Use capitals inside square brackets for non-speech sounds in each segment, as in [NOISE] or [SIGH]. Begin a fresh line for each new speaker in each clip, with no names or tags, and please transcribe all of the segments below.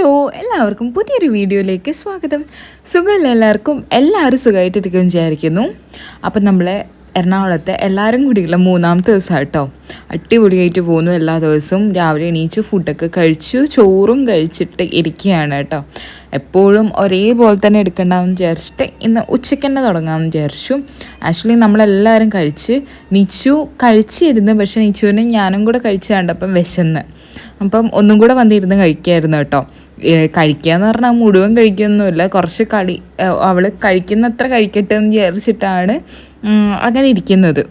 Hello എല്ലാവർക്കും പുതിയൊരു വീഡിയോയിലേക്ക് സ്വാഗതം. സുഖമല്ല എല്ലാവർക്കും? എല്ലാവരും സുഖമായിട്ടിരിക്കും വിചാരിക്കുന്നു. അപ്പം നമ്മൾ എറണാകുളത്തെ എല്ലാവരും കൂടിയുള്ള മൂന്നാമത്തെ ദിവസം കേട്ടോ അടിപൊളിയായിട്ട് പോകുന്നു എല്ലാ ദിവസവും. രാവിലെ എണീച്ചു ഫുഡൊക്കെ കഴിച്ചു ചോറും കഴിച്ചിട്ട് ഇരിക്കുകയാണ് കേട്ടോ. എപ്പോഴും ഒരേപോലെ തന്നെ എടുക്കണ്ടെന്ന് വിചാരിച്ചിട്ട് ഇന്ന് ഉച്ചയ്ക്ക് തന്നെ തുടങ്ങാമെന്ന് വിചാരിച്ചു. ആക്ച്വലി നമ്മളെല്ലാവരും കഴിച്ച് നിച്ചു കഴിച്ചിരുന്നു പക്ഷേ നിച്ചുവിനെ ഞാനും കൂടെ കഴിച്ച് കണ്ടപ്പം വിശന്ന്. അപ്പം ഒന്നും കൂടെ വന്നിരുന്ന് കഴിക്കായിരുന്നു കേട്ടോ. കഴിക്കുക എന്ന് പറഞ്ഞാൽ മുഴുവൻ കഴിക്കൊന്നുമില്ല. കുറച്ച് കളി അവൾ കഴിക്കുന്നത്ര കഴിക്കട്ടെ എന്ന് വിചാരിച്ചിട്ടാണ് അങ്ങനെ ഇരിക്കുന്നത്.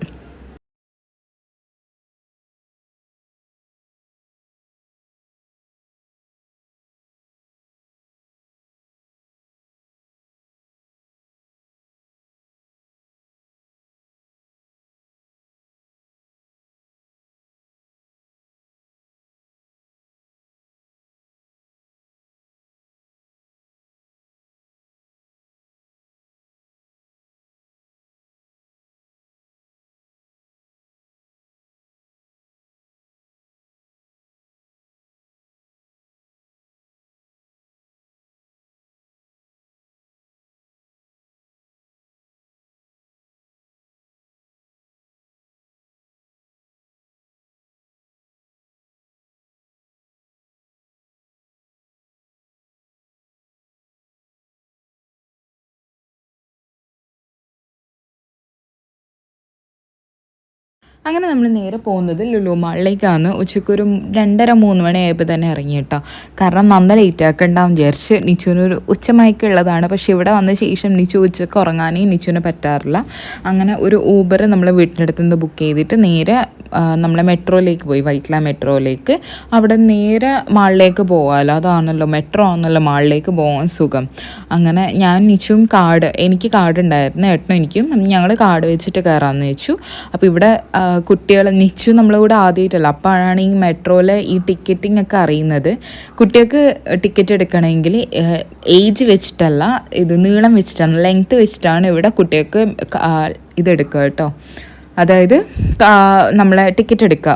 അങ്ങനെ നമ്മൾ നേരെ പോകുന്നത് ലുലു മാളിലേക്കാണ്. ഉച്ചയ്ക്കൊരു രണ്ടര മൂന്ന് മണിയായപ്പോൾ തന്നെ ഇറങ്ങി കേട്ടോ. കാരണം നന്ന ലേറ്റ് ആക്കണ്ടാവും വിചാരിച്ച് നിച്ചുവിനൊരു ഉച്ചമയക്കുള്ളതാണ് പക്ഷേ ഇവിടെ വന്ന ശേഷം നിച്ചു ഉച്ചയ്ക്ക് ഉറങ്ങാനേ നിച്ചുവിന് പറ്റാറില്ല. അങ്ങനെ ഒരു ഊബർ നമ്മൾ വീട്ടിനടുത്തുനിന്ന് ബുക്ക് ചെയ്തിട്ട് നേരെ നമ്മളെ മെട്രോയിലേക്ക് പോയി വൈറ്റ്ല മെട്രോയിലേക്ക്. അവിടെ നേരെ മാളിലേക്ക് പോകാമല്ലോ അതാണല്ലോ മെട്രോ ആണല്ലോ മാളിലേക്ക് പോകാൻ സുഖം. അങ്ങനെ ഞാൻ നിച്ചും കാർഡ് എനിക്ക് കാർഡ് ഉണ്ടായിരുന്നു ഏട്ടനും എനിക്കും ഞങ്ങൾ കാർഡ് വെച്ചിട്ട് കയറാമെന്ന് വെച്ചു അപ്പോൾ ഇവിടെ കുട്ടികൾ നിച്ചു നമ്മളിവിടെ ആദ്യമായിട്ടല്ല അപ്പോഴാണ് ഈ മെട്രോയിലെ ഈ ടിക്കറ്റിംഗ് ഒക്കെ അറിയുന്നത്. കുട്ടികൾക്ക് ടിക്കറ്റ് എടുക്കണമെങ്കിൽ ഏജ് വെച്ചിട്ടല്ല ഇത് നീളം വെച്ചിട്ടാണ് ലെങ്ത്ത് വെച്ചിട്ടാണ് ഇവിടെ കുട്ടികൾക്ക് ഇതെടുക്കുക കേട്ടോ. അതായത് നമ്മളെ ടിക്കറ്റ് എടുക്കുക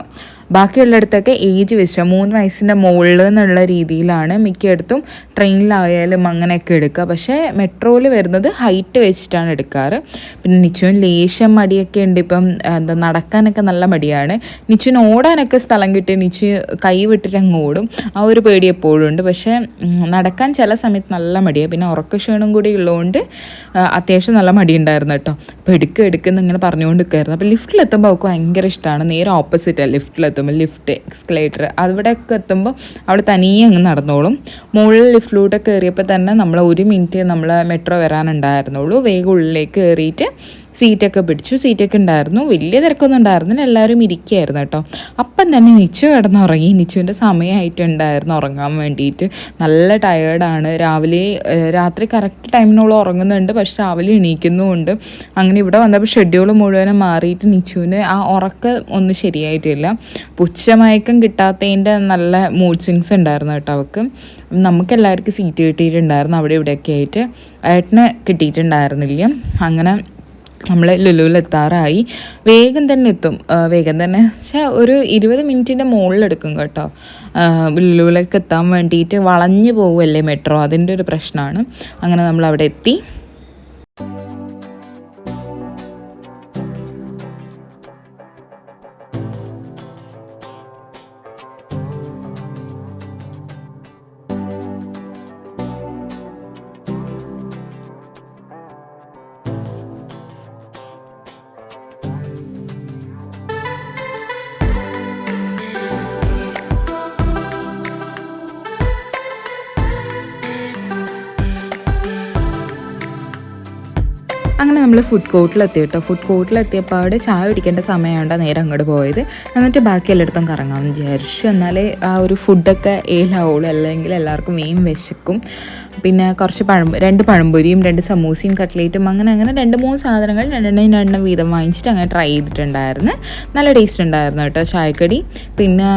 ബാക്കിയുള്ളിടത്തൊക്കെ ഏജ് വെച്ച മൂന്ന് വയസ്സിന്റെ മുകളിൽ എന്നുള്ള രീതിയിലാണ് മിക്കയിടത്തും ട്രെയിനിലായാലും അങ്ങനെയൊക്കെ എടുക്കുക. പക്ഷേ മെട്രോയിൽ വരുന്നത് ഹൈറ്റ് വെച്ചിട്ടാണ് എടുക്കാറ്. പിന്നെ നിച്ചുവിന് ലേശം മടിയൊക്കെ ഉണ്ട് ഇപ്പം എന്താ നടക്കാനൊക്കെ നല്ല മടിയാണ്. നിച്ചുവിന് ഓടാനൊക്കെ സ്ഥലം കിട്ടി നിച്ചു കൈ വിട്ടിട്ട് അങ്ങ് ഓടും. ആ ഒരു പേടി എപ്പോഴും ഉണ്ട്. പക്ഷേ നടക്കാൻ ചില സമയത്ത് നല്ല മടിയാണ് പിന്നെ ഉറക്കക്ഷീണം കൂടി ഉള്ളതുകൊണ്ട് അത്യാവശ്യം നല്ല മടി ഉണ്ടായിരുന്നു കേട്ടോ. അപ്പോൾ എടുക്കുക എടുക്കുന്ന ഇങ്ങനെ പറഞ്ഞുകൊണ്ട് നിൽക്കുമായിരുന്നു അപ്പോൾ ലിഫ്റ്റിലെത്തുമ്പോൾ അവൾക്ക് ഭയങ്കര ഇഷ്ടമാണ് നേരെ ഓപ്പോസിറ്റാണ് ലിഫ്റ്റിലെത്തുമ്പോൾ ലിഫ്റ്റ് എക്സ്കലേറ്റർ അവിടെയൊക്കെ എത്തുമ്പോൾ അവിടെ തനിയെ അങ്ങ് നടന്നോളും. മുകളിൽ ലിഫ്റ്റിലൂടെ കയറിയപ്പോൾ തന്നെ നമ്മൾ ഒരു മിനിറ്റ് നമ്മൾ മെട്രോ വരാനുണ്ടായിരുന്നുള്ളൂ. വേഗം ഉള്ളിലേക്ക് കയറിയിട്ട് സീറ്റൊക്കെ പിടിച്ചു. സീറ്റൊക്കെ ഉണ്ടായിരുന്നു. വലിയ തിരക്കൊന്നും ഉണ്ടായിരുന്നില്ല. എല്ലാവരും ഇരിക്കുകയായിരുന്നു കേട്ടോ. അപ്പം തന്നെ നിച്ചു കിടന്നുറങ്ങി. നിച്ചുവിന്റെ സമയമായിട്ടുണ്ടായിരുന്നു ഉറങ്ങാൻ വേണ്ടിയിട്ട്. നല്ല ടയേർഡാണ് രാവിലെ രാത്രി കറക്റ്റ് ടൈമിനോളം ഉറങ്ങുന്നുണ്ട്. പക്ഷെ രാവിലെ എണീക്കുന്നുമുണ്ട്. അങ്ങനെ ഇവിടെ വന്നപ്പോൾ ഷെഡ്യൂൾ മുഴുവനും മാറിയിട്ട് നിച്ചുവിന് ആ ഉറക്കം ഒന്നും ശരിയായിട്ടില്ല. പുച്ഛമയക്കം കിട്ടാത്തതിന്റെ നല്ല മൂഡ് സ്വിങ്സ് ഉണ്ടായിരുന്നു കേട്ടോ അവൾക്ക് നമുക്ക് എല്ലാവർക്കും സീറ്റ് കിട്ടിയിട്ടുണ്ടായിരുന്നു. അവിടെ ഇവിടെയൊക്കെ ആയിട്ട്. ഏട്ടന് കിട്ടിയിട്ടുണ്ടായിരുന്നില്ല. അങ്ങനെ നമ്മൾ ലുലുവിൽ എത്താറായി വേഗം തന്നെ എത്തും. വേഗം തന്നെ. വെച്ചാൽ ഒരു ഇരുപത് മിനിറ്റിന്റെ മുകളിലെടുക്കും കേട്ടോ. ലുലുവിലേക്ക് എത്താൻ വേണ്ടിയിട്ട് വളഞ്ഞു പോവുമല്ലേ മെട്രോ? അതിന്റെ ഒരു പ്രശ്നമാണ്. അങ്ങനെ നമ്മൾ അവിടെ എത്തി. അങ്ങനെ നമ്മൾ ഫുഡ് കോർട്ടിലെത്തി കേട്ടോ. ഫുഡ് കോർട്ടിലെത്തിയപ്പോൾ അവിടെ ചായ കുടിക്കേണ്ട സമയമുണ്ട് നേരെ അങ്ങോട്ട് പോയത്. എന്നിട്ട് ബാക്കി എല്ലായിടത്തും കറങ്ങാമെന്ന് വിചാരിച്ചു. എന്നാലേ ആ ഒരു ഫുഡൊക്കെ ഏലാവുള്ളൂ. അല്ലെങ്കിൽ എല്ലാവർക്കും മെയിൻ വിശക്കും. പിന്നെ കുറച്ച് പഴം രണ്ട് പഴംപൊരിയും രണ്ട് സമൂസയും കട്ട്ലേറ്റും അങ്ങനെ അങ്ങനെ രണ്ട് മൂന്ന് സാധനങ്ങൾ രണ്ടെണ്ണം രണ്ടെണ്ണം വീതം വാങ്ങിച്ചിട്ട് അങ്ങനെ ട്രൈ ചെയ്തിട്ടുണ്ടായിരുന്നു. നല്ല ടേസ്റ്റ് ഉണ്ടായിരുന്നു കേട്ടോ ചായക്കടി. പിന്നെ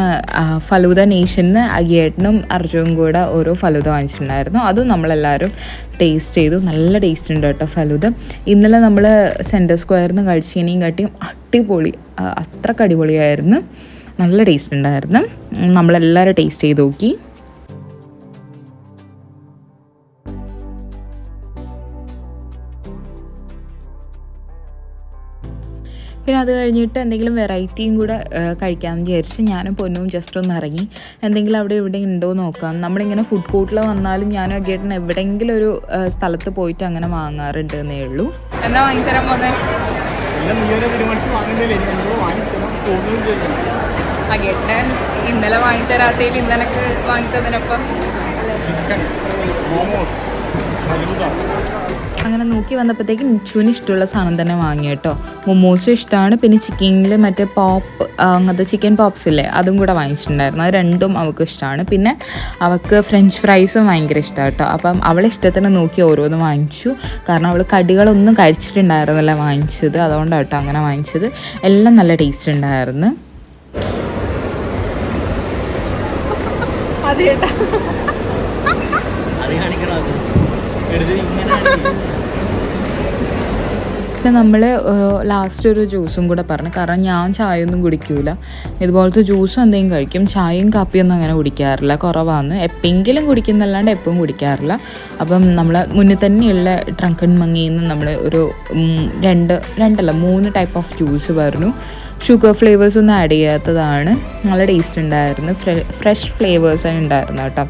ഫലൂദ നേഷന് അഗിയേട്ടനും അർജുനും കൂടെ ഓരോ ഫലൂദ വാങ്ങിച്ചിട്ടുണ്ടായിരുന്നു. അതും നമ്മളെല്ലാവരും ടേസ്റ്റ് ചെയ്തു. നല്ല ടേസ്റ്റ് ഉണ്ട് കേട്ടോ ഫലൂദ. ഇന്നലെ നമ്മൾ സെന്റർ സ്ക്വയറിൽ നിന്ന് കഴിച്ചതിനെയും കാട്ടിയും അടിപൊളി അത്രയ്ക്ക് അടിപൊളിയായിരുന്നു. നല്ല ടേസ്റ്റ് ഉണ്ടായിരുന്നു. നമ്മളെല്ലാവരും ടേസ്റ്റ് ചെയ്ത് നോക്കി. പിന്നെ അത് കഴിഞ്ഞിട്ട് എന്തെങ്കിലും വെറൈറ്റിയും കൂടെ കഴിക്കാമെന്ന് വിചാരിച്ച് ഞാനും പൊന്നും ജസ്റ്റ് ഒന്ന് ഇറങ്ങി. എന്തെങ്കിലും അവിടെ എവിടെ ഉണ്ടോ എന്ന് നോക്കാം. നമ്മളിങ്ങനെ ഫുഡ് കോർട്ടിൽ വന്നാലും ഞാനും അഗേട്ടൻ എവിടെയെങ്കിലും ഒരു സ്ഥലത്ത് പോയിട്ട് അങ്ങനെ വാങ്ങാറുണ്ട് എന്നേ ഉള്ളൂ എന്നാ വാങ്ങിത്തരാൻ പോന്നെ അഗേട്ടൻ ഇന്നലെ വാങ്ങിത്തരാത്തതിൽ ഇന്നലക്ക് വാങ്ങിത്തതിനൊപ്പം
ചിക്കൻ മോമോസ്.
അങ്ങനെ നോക്കി വന്നപ്പോഴത്തേക്കും നിച്ചുവിന് ഇഷ്ടമുള്ള സാധനം തന്നെ വാങ്ങി കേട്ടോ. മൊമോസും ഇഷ്ടമാണ്. പിന്നെ ചിക്കനിൽ മറ്റേ പോപ്പ് അങ്ങനത്തെ ചിക്കൻ പോപ്സ് ഇല്ലേ അതും കൂടെ വാങ്ങിച്ചിട്ടുണ്ടായിരുന്നു. അത് രണ്ടും അവൾക്ക് ഇഷ്ടമാണ്. പിന്നെ അവൾക്ക് ഫ്രഞ്ച് ഫ്രൈസും ഭയങ്കര ഇഷ്ടമാണ് കേട്ടോ. അപ്പം അവളെ ഇഷ്ടത്തിന് നോക്കി ഓരോന്നും വാങ്ങിച്ചു. കാരണം അവൾ കടികളൊന്നും കഴിച്ചിട്ടുണ്ടായിരുന്നില്ല വാങ്ങിച്ചത്. അതുകൊണ്ടാണ് കേട്ടോ അങ്ങനെ വാങ്ങിച്ചത്. എല്ലാം നല്ല ടേസ്റ്റ് ഉണ്ടായിരുന്നു. അതെ കേട്ടോ.
അത് കാണിക്കണം? അത്
പിന്നെ നമ്മൾ ലാസ്റ്റ് ഒരു ജ്യൂസും കൂടെ പറഞ്ഞു. കാരണം ഞാൻ ചായ ഒന്നും കുടിക്കൂല. ഇതുപോലത്തെ ജ്യൂസും എന്തെങ്കിലും കഴിക്കും. ചായയും കാപ്പിയൊന്നും അങ്ങനെ കുടിക്കാറില്ല. കുറവാണ് എപ്പെങ്കിലും കുടിക്കുന്നല്ലാണ്ട് എപ്പോഴും കുടിക്കാറില്ല. അപ്പം നമ്മൾ മുന്നിൽ തന്നെയുള്ള ട്രങ്കൺ മങ്ങിയിൽ നിന്ന് നമ്മൾ ഒരു രണ്ട് രണ്ടല്ല മൂന്ന് ടൈപ്പ് ഓഫ് ജ്യൂസ് പറഞ്ഞു. ഷുഗർ ഫ്ലേവേഴ്സ് ഒന്നും ആഡ് ചെയ്യാത്തതാണ്. നല്ല ടേസ്റ്റ് ഉണ്ടായിരുന്നു. ഫ്രഷ് ഫ്ലേവേഴ്സ് ഉണ്ടായിരുന്നു കേട്ടോ.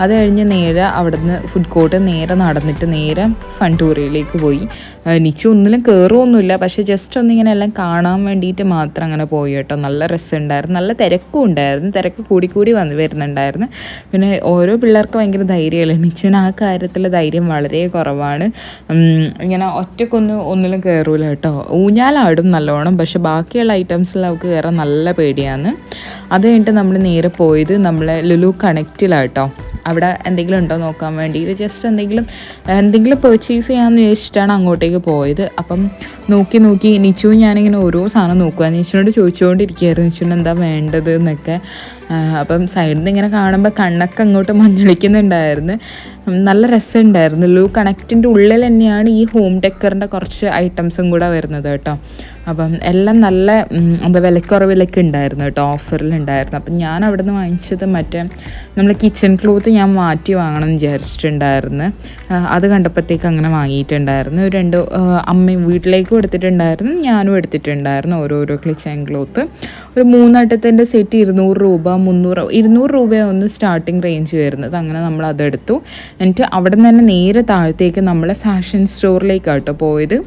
അത് കഴിഞ്ഞ് നേരെ അവിടുന്ന് ഫുഡ് കോർട്ട് നേരെ നടന്നിട്ട് നേരെ ഫണ്ടൂറിയിലേക്ക് പോയി. നിച്ചു ഒന്നിലും കയറുമൊന്നുമില്ല പക്ഷേ ജസ്റ്റ് ഒന്നിങ്ങനെ എല്ലാം കാണാൻ വേണ്ടിയിട്ട് മാത്രം അങ്ങനെ പോയി കേട്ടോ. നല്ല രസമുണ്ടായിരുന്നു. നല്ല തിരക്കും ഉണ്ടായിരുന്നു. തിരക്ക് കൂടിക്കൂടി കൂടി വന്ന് വരുന്നുണ്ടായിരുന്നു. പിന്നെ ഓരോ പിള്ളേർക്ക് ഭയങ്കര ധൈര്യമല്ലേ? നിച്ചുവിന് ആ കാര്യത്തിൽ ധൈര്യം വളരെ കുറവാണ്. ഇങ്ങനെ ഒറ്റക്കൊന്നും ഒന്നിലും കയറൂല കേട്ടോ. ഊഞ്ഞാലാടും നല്ലോണം. പക്ഷെ ബാക്കിയുള്ള ഐറ്റംസിൽ അവൾക്ക് കയറാൻ നല്ല പേടിയാണ്. അത് കഴിഞ്ഞിട്ട് നമ്മൾ നേരെ പോയത് നമ്മളെ ലുലു കണക്റ്റിലാട്ടോ അവിടെ എന്തെങ്കിലും ഉണ്ടോ നോക്കാൻ വേണ്ടിയിട്ട്? ജസ്റ്റ് എന്തെങ്കിലും എന്തെങ്കിലും പർച്ചേസ് ചെയ്യാമെന്ന് ചോദിച്ചിട്ടാണ് അങ്ങോട്ടേക്ക് പോയത്. അപ്പം നോക്കി നോക്കി നിച്ചു ഞാനിങ്ങനെ ഓരോ സാധനം നോക്കുക നിച്ചുനോട് ചോദിച്ചുകൊണ്ടിരിക്കുകയായിരുന്നു നിച്ചുവിന് എന്താ വേണ്ടത്? എന്നൊക്കെ. അപ്പം സൈഡിൽ നിന്ന് ഇങ്ങനെ കാണുമ്പോൾ കണ്ണൊക്കെ അങ്ങോട്ട് മഞ്ഞളിക്കുന്നുണ്ടായിരുന്നു. നല്ല രസമുണ്ടായിരുന്നു. ലൂ കണക്റ്റിന്റെ ഉള്ളിൽ തന്നെയാണ് ഈ ഹോം ഡെക്കറിന്റെ കുറച്ച് ഐറ്റംസും കൂടെ വരുന്നത് കേട്ടോ. അപ്പം എല്ലാം നല്ല എന്താ വിലക്കുറവിലൊക്കെ ഉണ്ടായിരുന്നു കേട്ടോ ഓഫറിലുണ്ടായിരുന്നു. അപ്പം ഞാൻ അവിടെ നിന്ന് വാങ്ങിച്ചത് മറ്റേ നമ്മൾ കിച്ചൺ ക്ലോത്ത് ഞാൻ മാറ്റി വാങ്ങണം എന്ന് വിചാരിച്ചിട്ടുണ്ടായിരുന്നു. അത് കണ്ടപ്പോഴത്തേക്ക് അങ്ങനെ വാങ്ങിയിട്ടുണ്ടായിരുന്നു. രണ്ട് അമ്മയും വീട്ടിലേക്കും എടുത്തിട്ടുണ്ടായിരുന്നു ഞാനും എടുത്തിട്ടുണ്ടായിരുന്നു ഓരോരോ കിച്ചൺ ക്ലോത്ത്. ഒരു മൂന്നെട്ടത്തിന്റെ സെറ്റ് ഇരുന്നൂറ് രൂപ മുന്നൂറ് ഇരുന്നൂറ് രൂപയൊന്നും സ്റ്റാർട്ടിങ് റേഞ്ച് വരുന്നത്. അങ്ങനെ നമ്മൾ അതെടുത്തു. എന്നിട്ട് അവിടെ നിന്ന് തന്നെ നേരെ താഴത്തേക്ക് നമ്മൾ ഫാഷൻ സ്റ്റോറിലേക്കാട്ടോ പോയത്.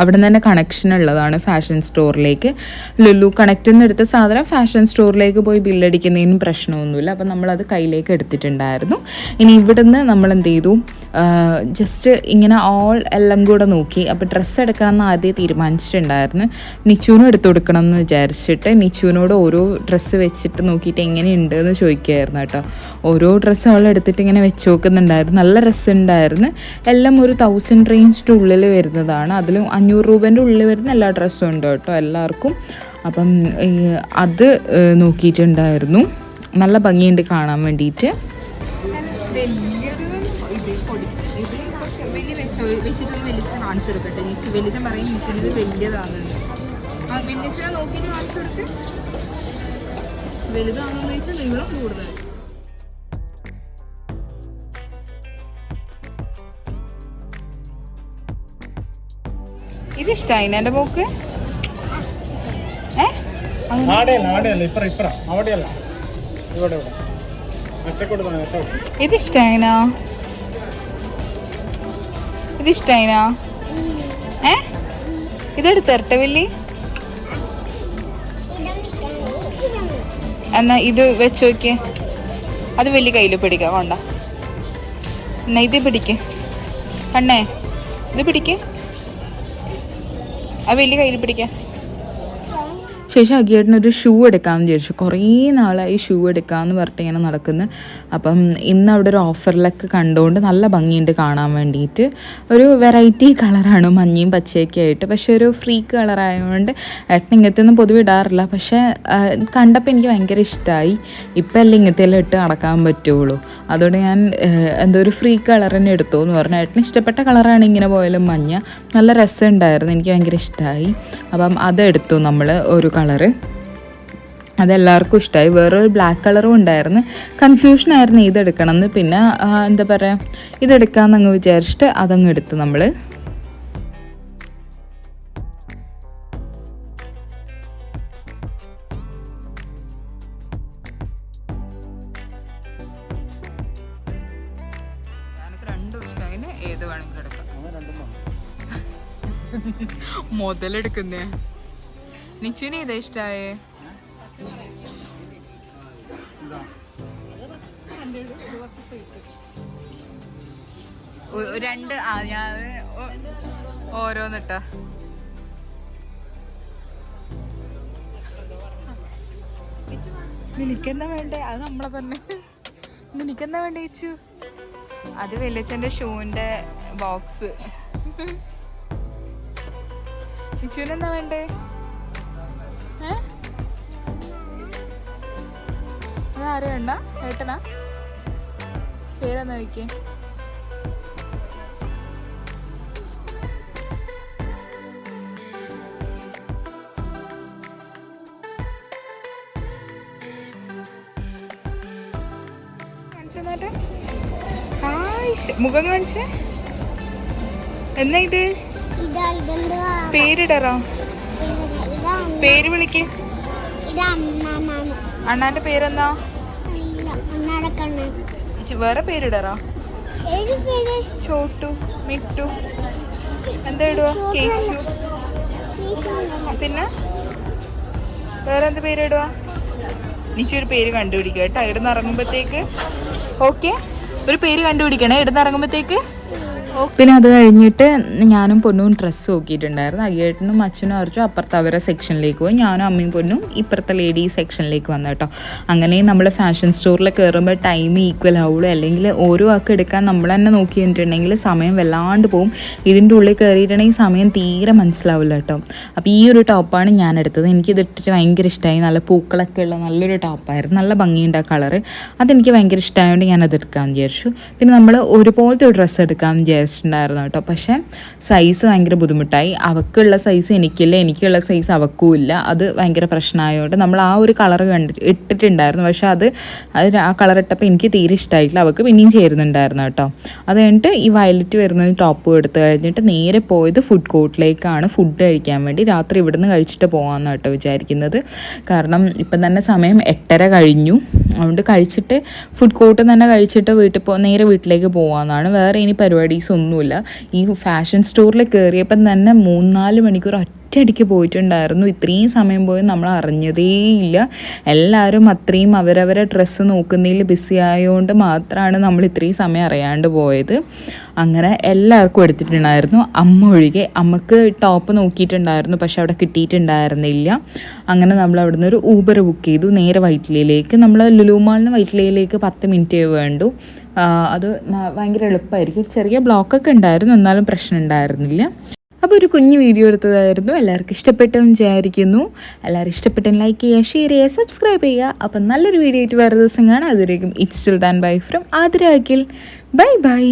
അവിടെ നിന്ന് തന്നെ കണക്ഷൻ ഉള്ളതാണ് ഫാഷൻ സ്റ്റോറിലേക്ക് ലുലു കണക്ട് നിന്ന് എടുത്ത സാധനം ഫാഷൻ സ്റ്റോറിലേക്ക് പോയി ബില്ലടിക്കുന്നതിനും പ്രശ്നമൊന്നുമില്ല. അപ്പം നമ്മളത് കയ്യിലേക്ക് എടുത്തിട്ടുണ്ടായിരുന്നു. ഇനി ഇവിടുന്ന് നമ്മൾ എന്ത് ചെയ്തു ജസ്റ്റ് ഇങ്ങനെ ഓൾ എല്ലാം കൂടെ നോക്കി. അപ്പോൾ ഡ്രസ്സ് എടുക്കണം എന്ന് ആദ്യം തീരുമാനിച്ചിട്ടുണ്ടായിരുന്നു. നിച്ചുവിനും എടുത്തു കൊടുക്കണം എന്ന് വിചാരിച്ചിട്ട് നിച്ചുവിനോട് ഓരോ ഡ്രസ്സ് വെച്ചിട്ട് നോക്കിയിട്ട് എങ്ങനെയുണ്ട് എന്ന് ചോദിക്കുമായിരുന്നു കേട്ടോ. ഓരോ ഡ്രസ്സ് അവൾ എടുത്തിട്ട് ഇങ്ങനെ വെച്ച് നോക്കുന്നുണ്ടായിരുന്നു. നല്ല രസമുണ്ടായിരുന്നു. എല്ലാം ഒരു തൗസൻഡ് റേഞ്ചിന്റെ ഉള്ളിൽ വരുന്നതാണ്. അതിലും അഞ്ഞൂറ് രൂപേന്റെ ഉള്ളിൽ വരുന്ന എല്ലാ ഡ്രസ്സും ഉണ്ട് കേട്ടോ എല്ലാവർക്കും. അപ്പം അത് നോക്കിയിട്ടുണ്ടായിരുന്നു. നല്ല ഭംഗിയുണ്ട് കാണാൻ വേണ്ടിയിട്ട്
വലുതാണെന്ന് ചോദിച്ചാൽ നീളം കൂടുതൽ.
ഇവിടെ എന്റെ പോക്ക്
ഇത് ഇഷ്ടമായിനാ ഏ? ഇതെടുത്തരട്ടെ വല്ലി. എന്നാ ഇത് വെച്ച് നോക്കിയേ. അത് വലിയ കയ്യിൽ പിടിക്കാം കൊണ്ട. എന്നാ ഇത് പിടിക്ക്. കണ്ണേ ഇത് പിടിക്ക്. ആ വലിയ കയ്യിൽ പിടിക്കാം. ശേഷം അഗിയേട്ടനൊരു ഷൂ എടുക്കാമെന്ന് വിചാരിച്ചു. കുറേ നാളായി ഷൂ എടുക്കാമെന്ന് പറഞ്ഞിട്ട് ഇങ്ങനെ നടക്കുന്നു. അപ്പം ഇന്ന് അവിടെ ഒരു ഓഫറിലൊക്കെ കണ്ടുകൊണ്ട് നല്ല ഭംഗിയുണ്ട് കാണാൻ വേണ്ടിയിട്ട്. ഒരു വെറൈറ്റി കളറാണ് മഞ്ഞയും പച്ചയൊക്കെ ആയിട്ട്. പക്ഷേ ഒരു ഫ്രീക്ക് കളറായതുകൊണ്ട് ഏട്ടൻ ഇങ്ങനത്തെ ഒന്നും പൊതുവെ ഇടാറില്ല. പക്ഷേ കണ്ടപ്പോൾ എനിക്ക് ഭയങ്കര ഇഷ്ടമായി ഇപ്പം അല്ലേ ഇങ്ങനത്തെ എല്ലാം ഇട്ട് നടക്കാൻ പറ്റുള്ളൂ. അതുകൊണ്ട് ഞാൻ എന്തോ ഒരു ഫ്രീ കളർ തന്നെ എടുത്തു എന്ന് പറഞ്ഞു. ഏട്ടന് ഇഷ്ടപ്പെട്ട കളറാണ് ഇങ്ങനെ പോയാലും മഞ്ഞ. നല്ല രസമുണ്ടായിരുന്നു. എനിക്ക് ഭയങ്കര ഇഷ്ടമായി അപ്പം അതെടുത്തു നമ്മൾ ഒരു കളറ് അതെല്ലാവർക്കും ഇഷ്ടമായി വേറൊരു ബ്ലാക്ക് കളറും ഉണ്ടായിരുന്നു. കൺഫ്യൂഷനായിരുന്നു ഇതെടുക്കണം എന്ന് പിന്നെ എന്താ പറയുക ഇതെടുക്കാമെന്നങ്ങ് വിചാരിച്ചിട്ട് അതങ്ങ് എടുത്ത് നമ്മൾ എടുക്കാം. [LAUGHS] മുതലെടുക്കുന്നേ. നിച്ചുവിന് ഏതാ ഇഷ്ടായേ
ഇതാ
രണ്ട് ആ ഞാൻ ഓരോന്നിട്ട. നിനക്കെന്താ വേണ്ടേ? അത് നമ്മളെ തന്നെ. നിനക്കെന്താ വേണ്ടേ ചേച്ചു? അത് വെളിച്ചന്റെ ഷൂവിന്റെ ബോക്സ്. ചേച്ചുവിനെന്താ വേണ്ടേ? അതാരെയണ്ട ഏട്ടനാ. പേരെന്നാ നോക്കിയേ മുഖം കാണിച്ച? എന്നാ ഇത്? പേരിടറോ? പേര് വിളിക്ക്. അണ്ണാന്റെ പേരെന്നാ ഇച്ചി വേറെ പേരിടറോ? ചോട്ടു മിട്ടു. എന്താ ഇടുക കേശു. പിന്നെ? വേറെ എന്ത് പേര് ഇടുക നിച്ചി ഒരു പേര് കണ്ടുപിടിക്കുക കേട്ടോ. ഇവിടുന്ന് ഇറങ്ങുമ്പോഴത്തേക്ക് ഓക്കെ. ഒരു പേര് കണ്ടുപിടിക്കണേ. ഇവിടുന്ന് ഇറങ്ങുമ്പോഴത്തേക്ക് പിന്നെ അത് കഴിഞ്ഞിട്ട് ഞാനും പൊന്നും ഡ്രസ്സ് നോക്കിയിട്ടുണ്ടായിരുന്നു. അയ്യേട്ടനും അച്ഛനും അറിച്ചു അപ്പുറത്ത് അവരെ സെക്ഷനിലേക്ക് പോയി. ഞാനും അമ്മയും പൊന്നും ഇപ്പുറത്തെ ലേഡീസ് സെക്ഷനിലേക്ക് വന്നു കേട്ടോ. അങ്ങനെ നമ്മൾ ഫാഷൻ സ്റ്റോറിൽ കയറുമ്പോൾ ടൈം ഈക്വൽ ആവുള്ളൂ. അല്ലെങ്കിൽ ഓരോ ആൾക്ക് എടുക്കാൻ നമ്മൾ തന്നെ നോക്കി കഴിഞ്ഞിട്ടുണ്ടെങ്കിൽ സമയം വല്ലാണ്ട് പോകും ഇതിന്റെ ഉള്ളിൽ കയറിയിട്ടുണ്ടെങ്കിൽ സമയം തീരെ മനസ്സിലാവില്ല കേട്ടോ. അപ്പോൾ ഈ ഒരു ടോപ്പാണ് ഞാൻ എടുത്തത്. എനിക്കിത് ഇട്ടിട്ട് ഭയങ്കര ഇഷ്ടമായി നല്ല പൂക്കളൊക്കെ ഉള്ള നല്ലൊരു ടോപ്പായിരുന്നു നല്ല ഭംഗിയുണ്ട് ആ കളറ് അതെനിക്ക് ഭയങ്കര ഇഷ്ടമായതുകൊണ്ട് ഞാനത് എടുക്കാമെന്ന് വിചാരിച്ചു. പിന്നെ നമ്മൾ ഒരുപോലത്തെ ഒരു ഡ്രസ്സ് എടുക്കാമെന്ന് വിചാരിച്ചിട്ടുണ്ടായിരുന്നു കേട്ടോ. പക്ഷേ സൈസ് ഭയങ്കര ബുദ്ധിമുട്ടായി. അവക്കുള്ള സൈസ് എനിക്കില്ല എനിക്കുള്ള സൈസ് അവക്കും ഇല്ല അത് ഭയങ്കര പ്രശ്നമായതുകൊണ്ട് നമ്മൾ ആ ഒരു കളർ കണ്ട് ഇട്ടിട്ടുണ്ടായിരുന്നു. പക്ഷേ അത് ആ കളർ ഇട്ടപ്പോൾ എനിക്ക് തീരെ ഇഷ്ടമായിട്ടില്ല അവൾക്ക് പിന്നെയും ചേരുന്നുണ്ടായിരുന്നു കേട്ടോ. അത് കഴിഞ്ഞിട്ട് ഈ വയലറ്റ് വരുന്ന ടോപ്പ് എടുത്ത് കഴിഞ്ഞിട്ട് നേരെ പോയത് ഫുഡ് കോർട്ടിലേക്കാണ് ഫുഡ് കഴിക്കാൻ വേണ്ടി. രാത്രി ഇവിടുന്ന് കഴിച്ചിട്ട് പോകാമെന്ന് കേട്ടോ വിചാരിക്കുന്നത്. കാരണം ഇപ്പം തന്നെ സമയം എട്ടര കഴിഞ്ഞു. അതുകൊണ്ട് കഴിച്ചിട്ട് ഫുഡ് കോർട്ടിൽ തന്നെ കഴിച്ചിട്ട് വീട്ടിൽ പോ നേരെ വീട്ടിലേക്ക് പോകാമെന്നാണ് വേറെ ഇനി പരിപാടീസ് ഒന്നുമില്ല. ഈ ഫാഷൻ സ്റ്റോറിൽ കയറിയപ്പം തന്നെ മൂന്നാൽ മണിക്കൂർ ഒറ്റയടിക്ക് പോയിട്ടുണ്ടായിരുന്നു. ഇത്രയും സമയം പോയി നമ്മൾ അറിഞ്ഞതേയില്ല എല്ലാവരും അത്രയും അവരവരെ ഡ്രസ്സ് നോക്കുന്നതിൽ ബിസി ആയതുകൊണ്ട് മാത്രമാണ് നമ്മൾ ഇത്രയും സമയം അറിയാണ്ട് പോയത്. അങ്ങനെ എല്ലാവർക്കും എടുത്തിട്ടുണ്ടായിരുന്നു. അമ്മ ഒഴികെ അമ്മയ്ക്ക് ടോപ്പ് നോക്കിയിട്ടുണ്ടായിരുന്നു. പക്ഷെ അവിടെ കിട്ടിയിട്ടുണ്ടായിരുന്നില്ല. അങ്ങനെ നമ്മൾ അവിടെ നിന്ന് ഒരു ഊബർ ബുക്ക് ചെയ്തു. നേരെ വൈറ്റിലയിലേക്ക് നമ്മൾ ലുലുമാളിന് വൈറ്റിലയിലേക്ക് പത്ത് മിനിറ്റ് വേണ്ടു. അത് ഭയങ്കര എളുപ്പമായിരിക്കും ചെറിയ ബ്ലോക്കൊക്കെ ഉണ്ടായിരുന്നു. എന്നാലും പ്രശ്നം ഉണ്ടായിരുന്നില്ല. അപ്പോൾ ഒരു കുഞ്ഞു വീഡിയോ എടുത്തതായിരുന്നു. എല്ലാവർക്കും ഇഷ്ടപ്പെട്ടെന്ന് വിചാരിക്കുന്നു. എല്ലാവരും ഇഷ്ടപ്പെട്ടെന്ന് ലൈക്ക് ചെയ്യുക ഷെയർ ചെയ്യുക സബ്സ്ക്രൈബ് ചെയ്യുക. അപ്പം നല്ലൊരു വീഡിയോ ആയിട്ട് വേറെ ദിവസം കാണാം. അതുവരേക്കും it's still then bye from ആതിരാക്കിൽ bye by